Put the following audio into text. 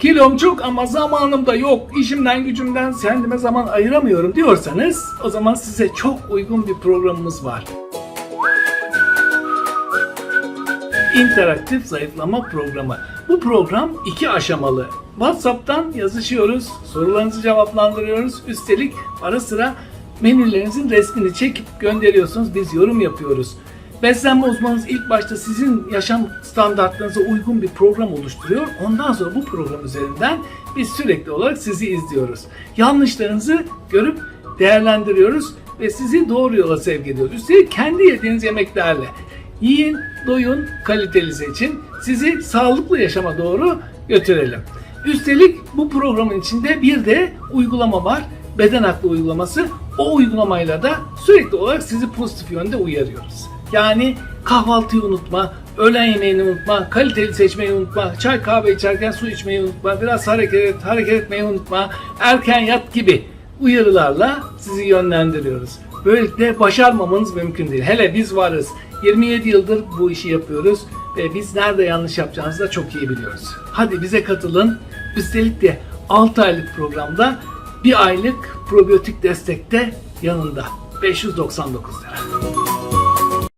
kilom çok ama zamanım da yok, işimden gücümden kendime zaman ayıramıyorum diyorsanız o zaman size çok uygun bir programımız var. İnteraktif zayıflama programı. Bu program iki aşamalı. WhatsApp'tan yazışıyoruz, sorularınızı cevaplandırıyoruz. Üstelik ara sıra menülerinizin resmini çekip gönderiyorsunuz. Biz yorum yapıyoruz. Beslenme uzmanınız ilk başta sizin yaşam standartlarınıza uygun bir program oluşturuyor. Ondan sonra bu program üzerinden biz sürekli olarak sizi izliyoruz. Yanlışlarınızı görüp değerlendiriyoruz ve sizi doğru yola sevk ediyoruz. Üstelik kendi yediğiniz yemeklerle yiyin, doyun, kaliteli seçin. Sizi sağlıklı yaşama doğru götürelim. Üstelik bu programın içinde bir de uygulama var. Beden aklı uygulaması. O uygulamayla da sürekli olarak sizi pozitif yönde uyarıyoruz. Yani kahvaltıyı unutma, öğlen yemeğini unutma, kaliteli seçmeyi unutma, çay kahve içerken su içmeyi unutma, biraz hareket et, hareket etmeyi unutma, erken yat gibi uyarılarla sizi yönlendiriyoruz. Böylelikle başarmamanız mümkün değil. Hele biz varız. 27 yıldır bu işi yapıyoruz ve biz nerede yanlış yapacağımızı da çok iyi biliyoruz. Hadi bize katılın. Üstelik de 6 aylık programda bir aylık probiyotik destekte yanında. 599 lira.